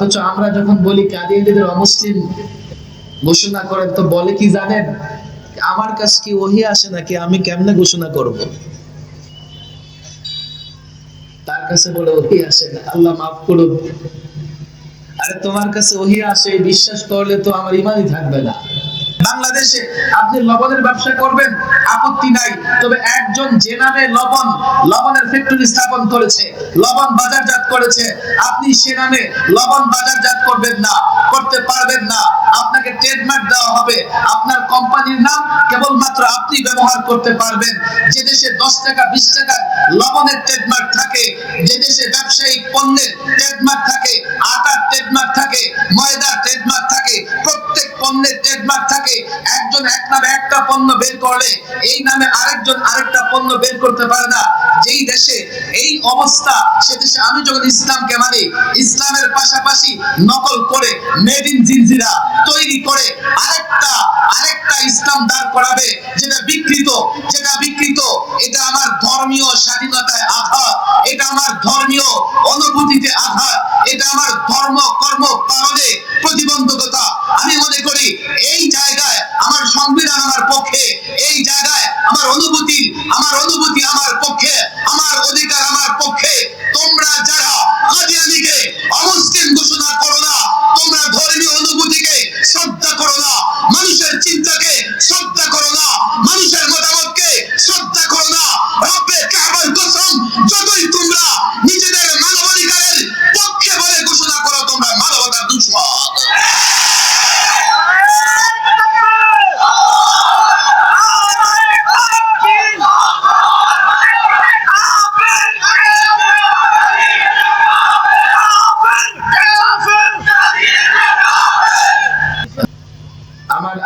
অথচ আমরা যখন বলি কাদিয়ানিদের অমুসলিম ঘোষণা করেন, তো বলে কি জানেন? আমার কাছে কি ওহি আসে নাকি আমি কেমনে ঘোষণা করব? তার কাছে বলে ওহি আসে না। আল্লাহ মাফ করুন। আরে তোমার কাছে ওহি আসে, বিশ্বাস করলে তো আমার ইমানই থাকবে না। বাংলাদেশে আপনি লবণের ব্যবসা করবেন, আপত্তি নাই। তবে একজন যে নামে লবণ, লবণের ফ্যাক্টরি স্থাপন করেছে, লবণ বাজারজাত করেছে, আপনি সে নামে লবণ বাজারজাত করবেন না, করতে পারবেন না। আপনাকে ট্রেডমার্ক দেওয়া হবে। আপনার কোম্পানির নাম কেবলমাত্র আপনি ব্যবহার করতে পারবেন। যে দেশে দশ টাকা, বিশ টাকা লবণের ট্রেডমার্ক থাকে, যে দেশে ব্যবসায়িক পণ্যের ট্রেডমার্ক থাকে, আটার ট্রেডমার্ক থাকে, ময়দার ট্রেডমার্ক থাকে, প্রত্যেক পণ্যের ট্রেডমার্ক থাকে, একজন এক নামে একটা পণ্য বের করলে এই নামে আরেকজন আরেকটা পণ্য বের করতে পারে না। যেই দেশে এই অবস্থা, সে দেশে আমি যখন ইসলামকে মানি, ইসলামের পাশাপাশি নকল করে মেড ইন জিনজিরা তৈরি করে আরেকটা আরেকটা ইসলাম দাঁড় করাবে, যেটা বিকৃত যেটা বিকৃত, এটা আমার ধর্মীয় স্বাধীনতায় আঘাত, এটা আমার ধর্মীয় অনুভূতিতে আঘাত, এটা আমার ধর্ম, কর্ম, পালনে প্রতিবন্ধকতা। আমি মনে করি এই জায়গায় আমার সংবিধান আমার পক্ষে, এই জায়গায় আমার অনুভূতি আমার অনুভূতি আমার পক্ষে, আমার অধিকার আমার পক্ষে। তোমরা যারা কাদিয়ানিকে অমুসলিম ঘোষণা করো না, তোমরা ধর্মীয় অনুভূতিকে শ্রদ্ধা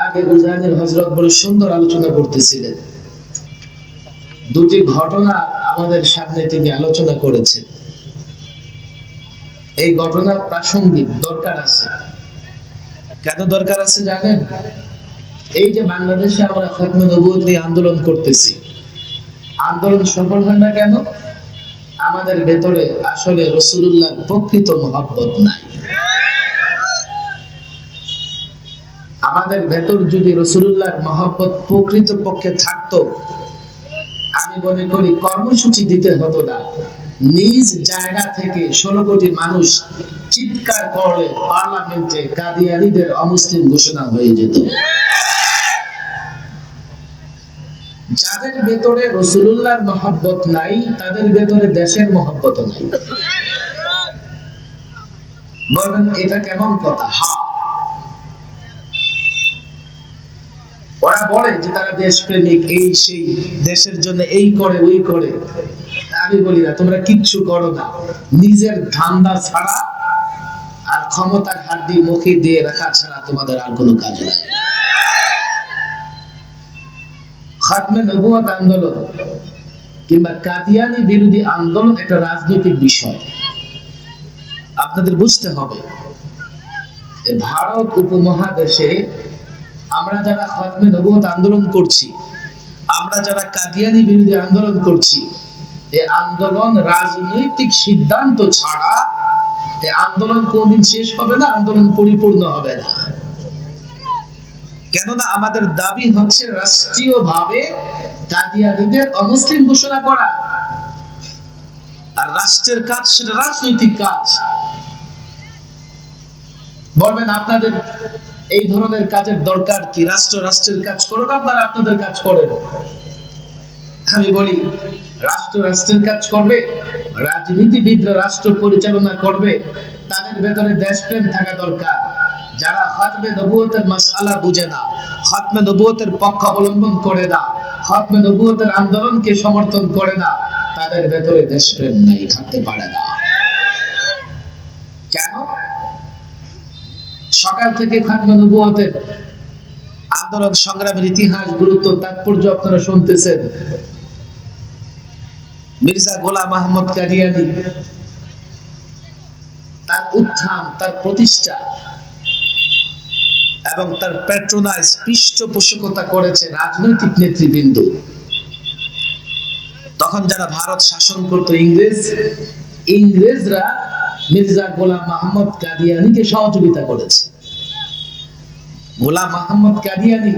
আগে গুজরানের হজরত বড় সুন্দর আলোচনা করতেছিলেন। দুটি ঘটনা আমাদের সামনে তিনি আলোচনা করেছেন। এই ঘটনা প্রাসঙ্গিক দরকার আছে। কেন দরকার আছে জানেন? এই যে বাংলাদেশে আমরা খতমে নবুয়ত আন্দোলন করতেছি, আন্দোলন সফল হয় না কেন? আমাদের ভেতরে আসলে রসুল্লাহর প্রকৃত মহব্বত নাই। আমাদের ভেতর যদি রসুল্লাহর মহব্বত প্রকৃত পক্ষে থাকতো, আমি মনে করি কর্মসূচি দিতে হতো না। নিজ জায়গা থেকে ষোলো কোটি মানুষ চিৎকার করলে পার্লামেন্টে কাদিয়ানিদের অমুসলিম ঘোষণা হয়ে যেত। যাদের ভেতরে রসুল্লাহর মহব্বত নাই, তাদের ভেতরে দেশের মহব্বত নাই। বলবেন, এটা কেমন কথা? হা। ওরা বলে যে তারা দেশপ্রেমিক এই সেই, দেশের জন্য এই করে, ওই করে। আমি বলি না, তোমরা কিচ্ছু করো না। নিজের ধান্দা ছাড়া আর ক্ষমতার দিয়ে মুখে দিয়ে রাখা ছাড়া তোমাদের আর কোনো কাজ নাই। খাতমে নবুয়াত আন্দোলন কিংবা কাদিয়ানি বিরোধী আন্দোলন একটা রাজনৈতিক বিষয়। আপনাদের বুঝতে হবে ভারত উপমহাদেশে আমরা যারা খতমে নবুয়ত আন্দোলন করছি, আমরা যারা কাদিয়ানি বিরোধী আন্দোলন করছি এই আন্দোলন রাজনৈতিক সিদ্ধান্ত ছাড়া এই আন্দোলন কোনদিন শেষ হবে না, আন্দোলন পরিপূর্ণ হবে না। কেননা আমাদের দাবি হচ্ছে রাষ্ট্রীয় ভাবে কাদিয়ানিদের অমুসলিম ঘোষণা করা। আর রাষ্ট্রের কাজ সেটা রাজনৈতিক কাজ। বলবেন আপনাদের এই ধরনের কাজের দরকার কি? রাষ্ট্র, রাষ্ট্রের কাজ করুক আপনারা, আপনাদের কাজ করেন। আমি বলি, রাষ্ট্র, রাষ্ট্রের কাজ করবে, রাজনীতিবিদরা রাষ্ট্র পরিচালনা করবে, তাদের ভেতরে দেশপ্রেম থাকা দরকার। যারা খতমে নবুয়তের মাসালা বুঝে না খতমে নবুয়তের পক্ষ অবলম্বন করে না খতমে নবুয়তের আন্দোলনকে সমর্থন করে না, তাদের ভেতরে দেশপ্রেম নাই, থাকতে পারে না কেন সকাল থেকে খাতমে নবুয়তের আন্দোলন সংগ্রামের ইতিহাস, গুরুত্ব, তাৎপর্য আপনারা শুনতেছেন। মির্জা গোলাম আহমদ কাদিয়ানি তার উত্থান, তার প্রতিষ্ঠা এবং তার প্যাট্রোনাইজ পৃষ্ঠপোষকতা করেছে রাজনৈতিক নেতৃবৃন্দ। তখন যারা ভারত শাসন করত ইংরেজ, ইংরেজরা মির্জা গোলাম মাহমদ কাদিয়ানিকে সহযোগিতা করেছে। গোলাম মাহমদ কাদিয়ানি,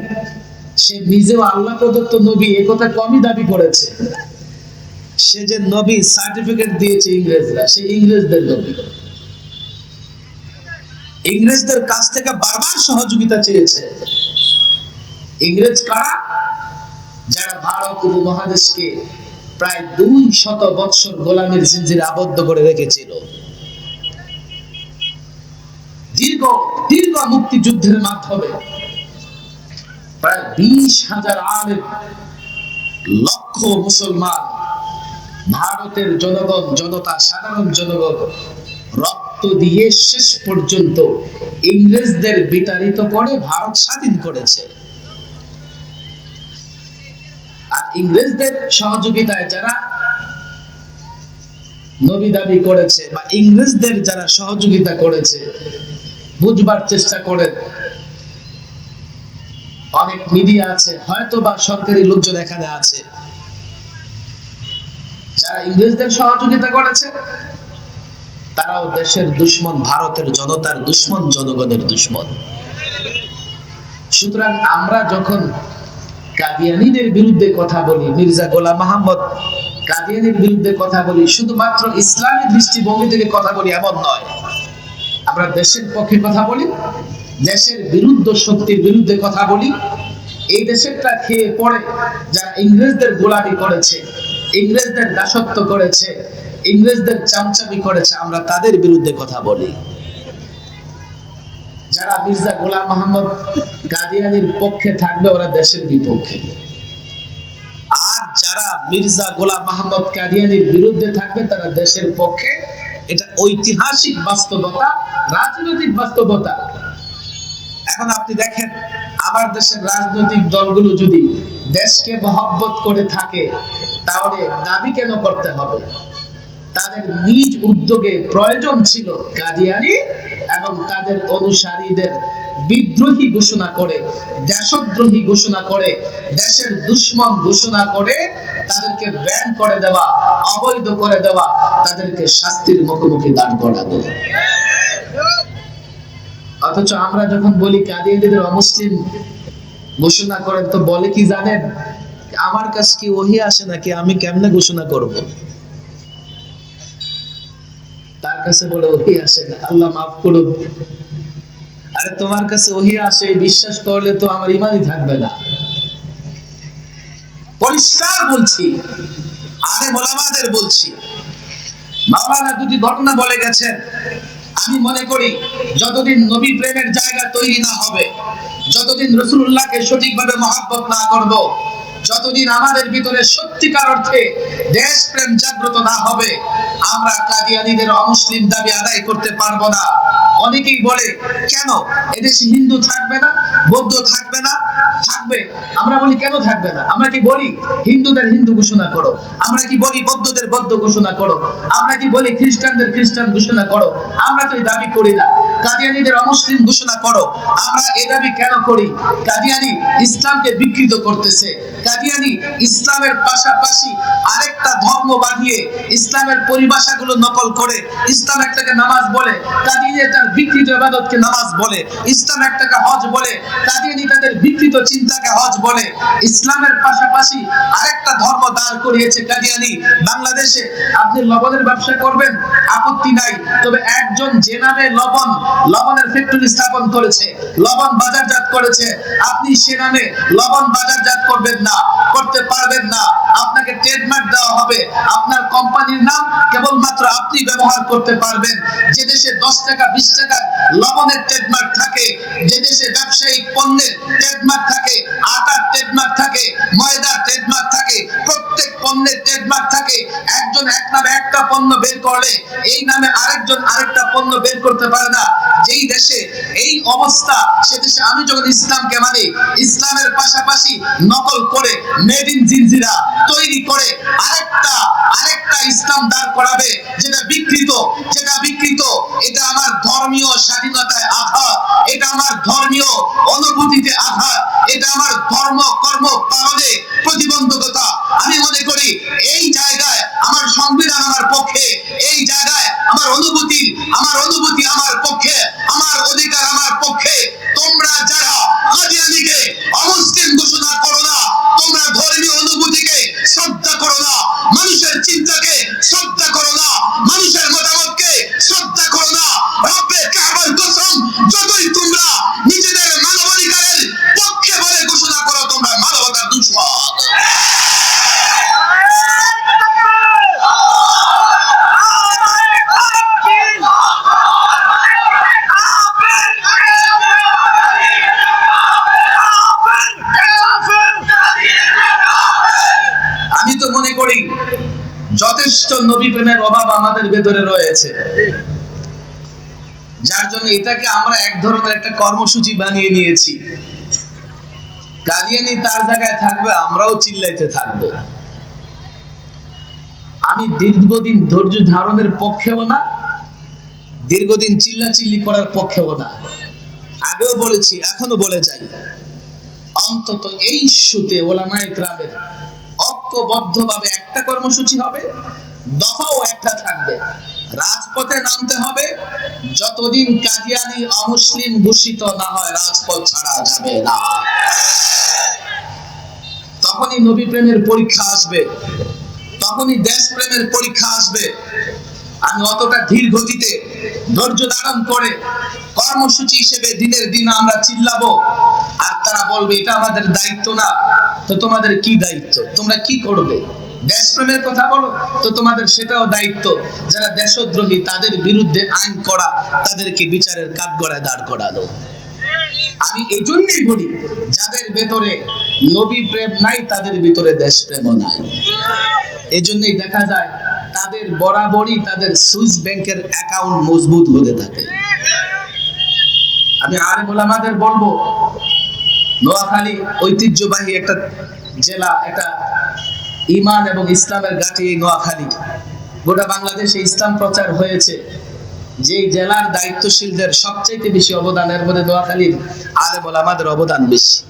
সে নিজেও আল্লাহ প্রদত্ত নবী, এ কথা কমই দাবি করেছে। সে যে নবী সার্টিফিকেট দিয়েছে ইংরেজরা, সে ইংরেজদের নবী। ইংরেজদের কাছ থেকে বারবার সহযোগিতা চেয়েছে। ইংরেজ কারা? যারা ভারত উপমহাদেশকে প্রায় দুই শত বৎসর গোলামের জিঞ্জিরে আবদ্ধ করে রেখেছিল। দীর্ঘ দীর্ঘ মুক্তিযুদ্ধের মাধ্যমে প্রায় বিশ হাজার আলেম, লক্ষ মুসলমান, ভারতের জনগণ, জনতা, সাধারণ জনগণ, রক্ত দিয়ে শেষ পর্যন্ত ইংরেজদের বিতাড়িত করে ভারত স্বাধীন করেছে। আর ইংরেজদের সহযোগিতায় যারা নবী দাবি করেছে বা ইংরেজদের যারা সহযোগিতা করেছে বুঝবার চেষ্টা করেন। অনেক মিডিয়া আছে হয়তো বা সরকারি লোকজন এখানে আছে। যারা ইংরেজদের সহযোগিতা করেছে, তারাও দেশের দুশ্মন, ভারতের জনতার দুশ্মন, জনগণের দুশ্মন। সুতরাং আমরা যখন কাদিয়ানিদের বিরুদ্ধে কথা বলি, মির্জা গোলাম মাহমদ কাদিয়ানির বিরুদ্ধে কথা বলি, শুধুমাত্র ইসলামী দৃষ্টিভঙ্গি থেকে কথা বলি, এমন নয়। আমরা দেশের পক্ষে কথা বলি, দেশের বিরুদ্ধ শক্তির বিরুদ্ধে কথা বলি। এই দেশেরটা খেয়ে পড়ে যারা ইংরেজদের গোলামি করেছে, ইংরেজদের দাসত্ব করেছে, ইংরেজদের চামচামি করেছে, আমরা তাদের বিরুদ্ধে কথা বলি। যারা মির্জা গোলাম মোহাম্মদ কাদিয়ানির পক্ষে থাকবে, ওরা দেশের বিপক্ষে। আর যারা মির্জা গোলাম মোহাম্মদ কাদিয়ানির বিরুদ্ধে থাকবে, তারা দেশের পক্ষে এটা ঐতিহাসিক বাস্তবতা, রাজনৈতিক বাস্তবতা। এখন আপনি দেখেন, আমার দেশের রাজনৈতিক দলগুলো যদি দেশকে মহব্বত করে থাকে, তাহলে দাবি কেন করতে হবে? তাদের নিজ উদ্যোগে প্রয়োজন ছিল কাদিয়ানি এবং তাদের অনুসারীদের বিদ্রোহী ঘোষণা করে, দেশদ্রোহী ঘোষণা করে, দেশের দুশ্মন ঘোষণা করে, তাদেরকে ব্যান করে দেওয়া, অবৈধ করে দেওয়া, তাদেরকে শাস্তির মুখোমুখি দান করানো অথচ আমরা যখন বলি কাদিয়ানিদের অমুসলিম ঘোষণা করেন, তো বলে কি জানেন? আমার কাছে কি ওহি আসে নাকি আমি কেমনে ঘোষণা করব? কাছে বলে ওহি আসে না, আল্লাহ মাফ করুন আরে তোমার কাছে ওহি আসে, বিশ্বাস করলে তো আমার ইমানই থাকবে না। পরিষ্কার বলছি আরে মোলামাদের বলছি। মাওলানা দুটি ঘটনা বলে গেছেন। আমি মনে করি, যতদিন নবী প্রেমের জায়গা তৈরি না হবে, যতদিন রসুল্লাহকে সঠিকভাবে মহাব্বত না করব যতদিন আমাদের ভিতরে সত্যিকার অর্থে দেশ প্রেম জাগ্রত না হবে, আমরা কাদিয়ানিদের অমুসলিম দাবি আদায় করতে পারব না। অনেকেই বলে, কেন? এদেশে হিন্দু থাকবে না, বৌদ্ধ থাকবে না? থাকবে। আমরা বলি, কেন থাকবে না? আমরা কি বলি, হিন্দুদের হিন্দু ঘোষণা করো। আমরা কি বলি, বৌদ্ধদের বৌদ্ধ ঘোষণা করো? আমরা কি বলি, খ্রিস্টানদের খ্রিস্টান ঘোষণা করো? আমরা তো দাবি করি না। কাদিয়ানিদের অমুসলিম ঘোষণা করো, আমরা এই দাবি কেন করি? কাদিয়ানি ইসলামকে বিকৃত করতেছে। কাদিয়ানি ইসলামের পাশাপাশি আরেকটা ধর্ম বানিয়ে ইসলামের পরিভাষাগুলো নকল করে, ইসলাম একটাকে নামাজ বলে, কাদিয়ানি তার বিকৃত ইবাদতকে নামাজ বলে, ইসলাম একটাকে হজ বলে, কাদিয়ানি তাদের বিকৃত চিন্তাকে হজ বলে। ইসলামের পাশাপাশি আরেকটা ধর্ম দাঁড় করিয়েছে কাদিয়ানি। বাংলাদেশে আপনি লবণের ব্যবসা করবেন, আপত্তি নাই। তবে একজন যে নামে লবণ লবণের ফ্যাক্টরি স্থাপন করেছে, লবণ বাজারজাত করেছে। আপনি সে নামে লবণ বাজারজাত করবেন না, করতে পারবেন না। আপনাকে ট্রেডমার্ক দেওয়া হবে। আপনার কোম্পানির নাম কেবলমাত্র আপনি ব্যবহার করতে পারবেন। যে দেশে দশ টাকা, বিশ টাকা লবণের ট্রেডমার্ক থাকে, যে দেশে ব্যবসায়িক পণ্যের ট্রেডমার্ক থাকে, আটার ট্রেডমার্ক থাকে, ময়দার ট্রেডমার্ক থাকে, প্রত্যেক পণ্যের ট্রেডমার্ক থাকে। একজন এক নামে পণ্য বের করলে এই নামে আরেকজন আরেকটা পণ্য বের করতে পারে না। যেই দেশে এই অবস্থা, সে দেশে আমি যখন ইসলামকে মানি, ইসলামের পাশাপাশি নকল করে মেড ইন জিনজিরা তৈরি করে আরেকটা আরেকটা ইসলাম দাঁড় করাবে, যেটা বিকৃত যেটা বিকৃত, এটা আমার ধর্মীয় স্বাধীনতায় আঘাত, এটা আমার ধর্মীয় অনুভূতিতে আঘাত, এটা আমার ধর্ম কর্ম পালনে প্রতিবন্ধকতা। আমি মনে করি এই জায়গায় আমার সংবিধান আমার অনুভূতি আমার পক্ষে, আমার অধিকার আমার পক্ষে। তোমরা যারা কাদিয়ানিকে অমুসলিম ঘোষণা করো না, তোমরা ধর্মীয় অনুভূতিকে শ্রদ্ধা করো না, মানুষের চিন্তাকে শ্রদ্ধা করো না, মানুষের মতামতকে শ্রদ্ধা করো না। রব্বে কাবার কসম, যতই তোমরা নিজেদের মানবাধিকারের পক্ষে বলে ঘোষণা করো, তোমরা মানবতার দুশ্মন আমি তো মনে করি যথেষ্ট নবী প্রেমের অভাব আমাদের ভেতরে রয়েছে। যার জন্য এটাকে আমরা এক ধরনের একটা কর্মসূচি বানিয়ে নিয়েছি। কাদিয়ানি তার জায়গায় থাকবে, আমরাও চিল্লাইতে থাকব। আমি দীর্ঘদিন ধৈর্য ধারণের পক্ষেও না, দীর্ঘদিন চিল্লাচিল্লি করার পক্ষেও না। আগেও বলেছি, এখনও বলে যাই। অন্তত এই ইস্যুতে ওলামায়ে গ্রামের ঐক্যবদ্ধভাবে একটা কর্মসূচি হবে দফাও একটা থাকবে। রাজপথে নামতে হবে। যতদিন কাদিয়ানি অমুসলিম ঘোষিত না হয়, রাজপথ ছাড়া যাবে না। তখনই নবী প্রেমের পরীক্ষা আসবে। তখনই দেশ প্রেমের পরীক্ষা আসবে। আমি অতটা ধীর গতিতে ধৈর্য ধারণ করে কর্মসূচি হিসেবে দিনের দিন আমরা চিল্লাবো। আর তারা বলবে, এটা আমাদের দায়িত্ব না। তো তোমাদের কি দায়িত্ব? তোমরা কি করবে? দেশপ্রেমের কথা বলো, তো তোমাদের সেটাও দায়িত্ব। যারা দেশদ্রোহী, তাদের বিরুদ্ধে আইন করা, তাদেরকে বিচারের কাঠগড়ায় দাঁড় করানো। আমি এই জন্যই বলি, যাদের ভেতরে নবী প্রেম নাই, তাদের ভিতরে দেশপ্রেমও নাই। এই জন্যই দেখা যায়, তাদের বরাবরই তাদের সুইস ব্যাংকের অ্যাকাউন্ট মজবুত হতে থাকে। আমি আলেম ওলামাদের বলব, নোয়াখালী ঐতিহ্যবাহী একটা জেলা, একটা ইমান এবং ইসলামের ঘাঁটি এই নোয়াখালী। গোটা বাংলাদেশে ইসলাম প্রচার হয়েছে। যে জেলার দায়িত্বশীলদের সবচাইতে বেশি অবদান, এর মধ্যে নোয়াখালীর আলেম ওলামাদের অবদান বেশি।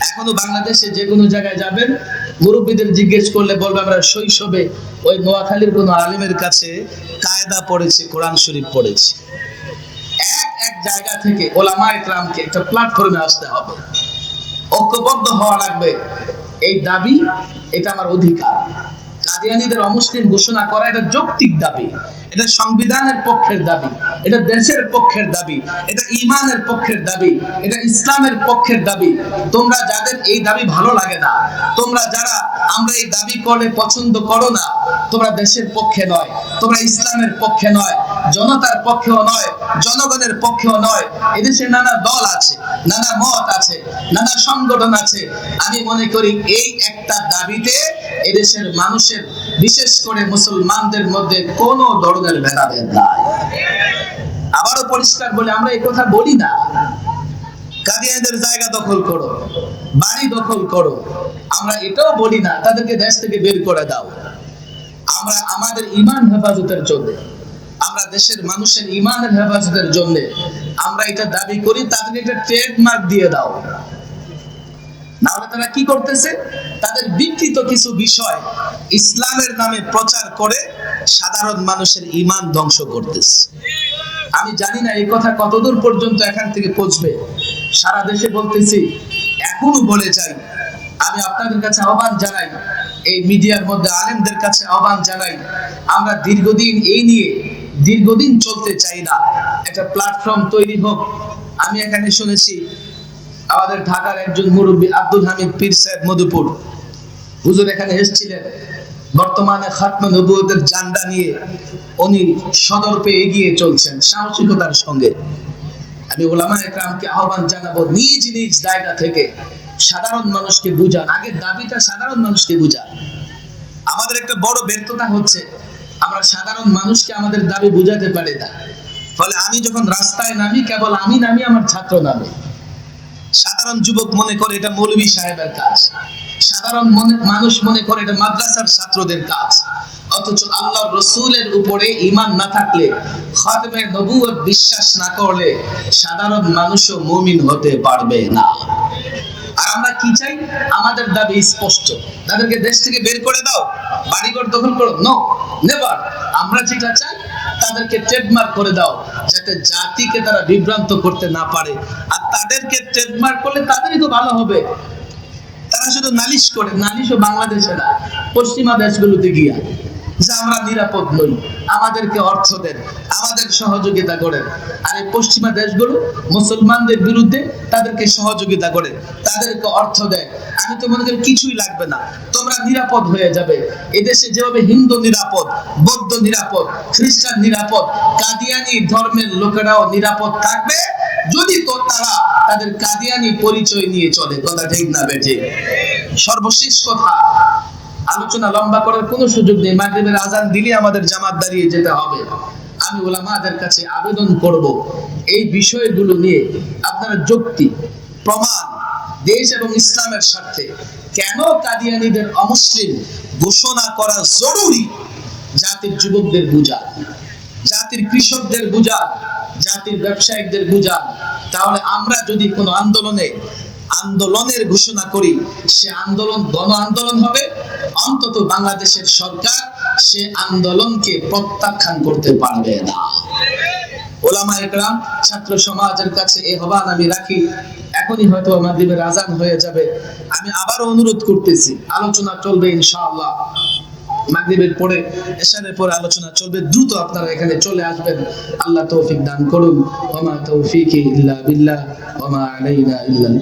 এখনও বাংলাদেশে যে কোনো জায়গায় যাবেন, মুরব্বীদের জিজ্ঞেস করলে বলবে, আমরা শৈশবে ওই নোয়াখালীর কোনো আলেমের কাছে কায়দা পড়েছে, কোরআন শরীফ পড়েছে। এক এক জায়গা থেকে ওলামা ইকরামকে একটা প্ল্যাটফর্মে আসতে হবে। ঐক্যবদ্ধ হওয়া লাগবে। এই দাবি, এটা আমার অধিকার। কাদিয়ানিদের অমুসলিম ঘোষণা করা এটা যৌক্তিক দাবি। এটা সংবিধানের পক্ষের দাবি। এটা দেশের পক্ষের দাবি। এটা ইমানের পক্ষের দাবি। এটা ইসলামের পক্ষের দাবি। তোমরা যাদের এই দাবি ভালো লাগে না, তোমরা যারা আমরা এই দাবি করলে পছন্দ করো না, তোমরা দেশের পক্ষে নয়, তোমরা ইসলামের পক্ষে নয়। জনতার পক্ষেও নয়, জনগণের পক্ষেও নয়। এদেশে নানা দল আছে, নানা মত আছে, নানা সংগঠন আছে। আমি মনে করি এই একটা দাবিতে এদেশের মানুষের, বিশেষ করে মুসলমানদের মধ্যে কোনো ধরনের ভেদাভেদ নাই। আবারও পরিষ্কার বলে আমরা এই কথা বলি না। কাদিয়ানদের জায়গা দখল করো, বাড়ি দখল করো। আমরা এটাও বলি না, তাদেরকে দেশ থেকে বের করে দাও। আমরা আমাদের ইমান হেফাজতের জন্য আমরা দেশের মানুষের ইমানের হেফাজতের জন্য আমরা এটা দাবি করি, তাদের এটা ট্রেডমার্ক দিয়ে দাও। নাহলে তারা কি করতেছে? তাদের বিকৃত কিছু বিষয় ইসলামের নামে প্রচার করে সাধারণ মানুষের ইমান ধ্বংস করতেছে। আমি জানি না এই কথা কতদূর পর্যন্ত এখান থেকে পৌঁছবে। সারা দেশে বলতেছি, এখনও বলে যাই। আমি আপনাদের কাছে আহ্বান জানাই, এই মিডিয়ার মধ্যে আলেমদের কাছে আহ্বান জানাই, আমরা দীর্ঘদিন এই নিয়ে দীর্ঘদিন চলতে চাই না। একটা প্ল্যাটফর্ম তৈরি হোক। আমি এখানে শুনেছি, আমাদের ঢাকার একজন মুরব্বী আব্দুল হামিদ পীর সাহেব মধুপুর। হুজুর এখানে এসেছিলেন। বর্তমানে খাতমে নবুয়তের জান্ডা নিয়ে উনি সদর্পে এগিয়ে চলছেন সাহসিকতার সঙ্গে। আমি ওলামা একরামকে আহ্বান জানাব, নিজ নিজ জায়গা থেকে সাধারণ মানুষকে বুঝান। আগে দাবিটা সাধারণ মানুষকে বুঝান। আমাদের একটা বড় ব্যর্থতা হচ্ছে আমরা সাধারণ মানুষকে আমাদের দাবি বুঝাতে পারি না। ফলে আমি যখন রাস্তায় নামি, কেবল আমি নামি, আমার ছাত্র নামে। সাধারণ যুবক মনে করে এটা মৌলভী সাহেবের কাজ। সাধারণ মনে মানুষ মনে করে এটা মাদ্রাসার ছাত্রদের কাজ। অথচ আল্লাহ রসুলের উপরে ইমান না থাকলে, খাতমে নবুয়ত বিশ্বাস না করলে সাধারণ মানুষও মুমিন হতে পারবে না। আর আমরা কি চাই? আমাদের দাবি স্পষ্ট। তাদেরকে দেশ থেকে বের করে দাও। বাড়িঘর দখল করো। নো নেভার আমরা যেটা চাই, তাদেরকে ট্রেডমার্ক করে দাও, যাতে জাতিকে তারা বিভ্রান্ত করতে না পারে। আর তাদেরকে ট্রেডমার্ক করলে তাদেরই তো ভালো হবে। তারা শুধু নালিশ করে। নালিশও বাংলাদেশে না, পশ্চিমা দেশগুলোতে গিয়া। যে আমরা নিরাপদ আমাদেরকে অর্থ দেন, আমাদের সহযোগিতা করেন। আর এই পশ্চিমা দেশগুলো মুসলমানদের বিরুদ্ধে তাদেরকে সহযোগিতা করে, তাদেরকে অর্থ দেয়। আমি তো করি কিছুই লাগবে না। তোমরা নিরাপদ হয়ে যাবে। এদেশে যেভাবে হিন্দু নিরাপদ, বৌদ্ধ নিরাপদ, খ্রিস্টান নিরাপদ, কাদিয়ানি ধর্মের লোকেরাও নিরাপদ থাকবে যদি তো তারা তাদের কাদিয়ানি পরিচয় নিয়ে চলে। কথা ঠিক না বেঠে। সর্বশেষ কথা আলোচনা লম্বা করার কোনো সুযোগ নেই। মাগরিবের আজান দিলে আমাদের জামাত দাঁড়িয়ে যেতে হবে। আমি ওলামাদের কাছে আবেদন করব। এই বিষয়গুলো নিয়ে আপনারা যুক্তি, প্রমাণ দেশ এবং ইসলামের স্বার্থে কেন কাদিয়ানীদের অমুসলিম ঘোষণা করা জরুরি? জাতির যুবকদের বুঝা, জাতির কৃষকদের বুঝা, জাতির ব্যবসায়িকদের বুঝা। তাহলে আমরা যদি কোনো আন্দোলনে আন্দোলনের ঘোষণা করি, সে আন্দোলন গণ আন্দোলন হবে? অন্তত বাংলাদেশের সরকার সে আন্দোলনকে প্রত্যাখ্যান করতে পারবে না। ছাত্র সমাজের কাছে এই আহ্বান আমি রাখি। এখনই হয়তো আজান হয়ে যাবে। আমি আবারও অনুরোধ করতেছি, আলোচনা চলবে ইনশাআল্লাহ। মাগরিবের পরে, এশারের পরে আলোচনা চলবে। দ্রুত আপনারা এখানে চলে আসবেন। আল্লাহ তৌফিক দান করুন। ওমা তৌফিকি ইল্লা বিল্লাহ, ওমা আলাইনা বালাগ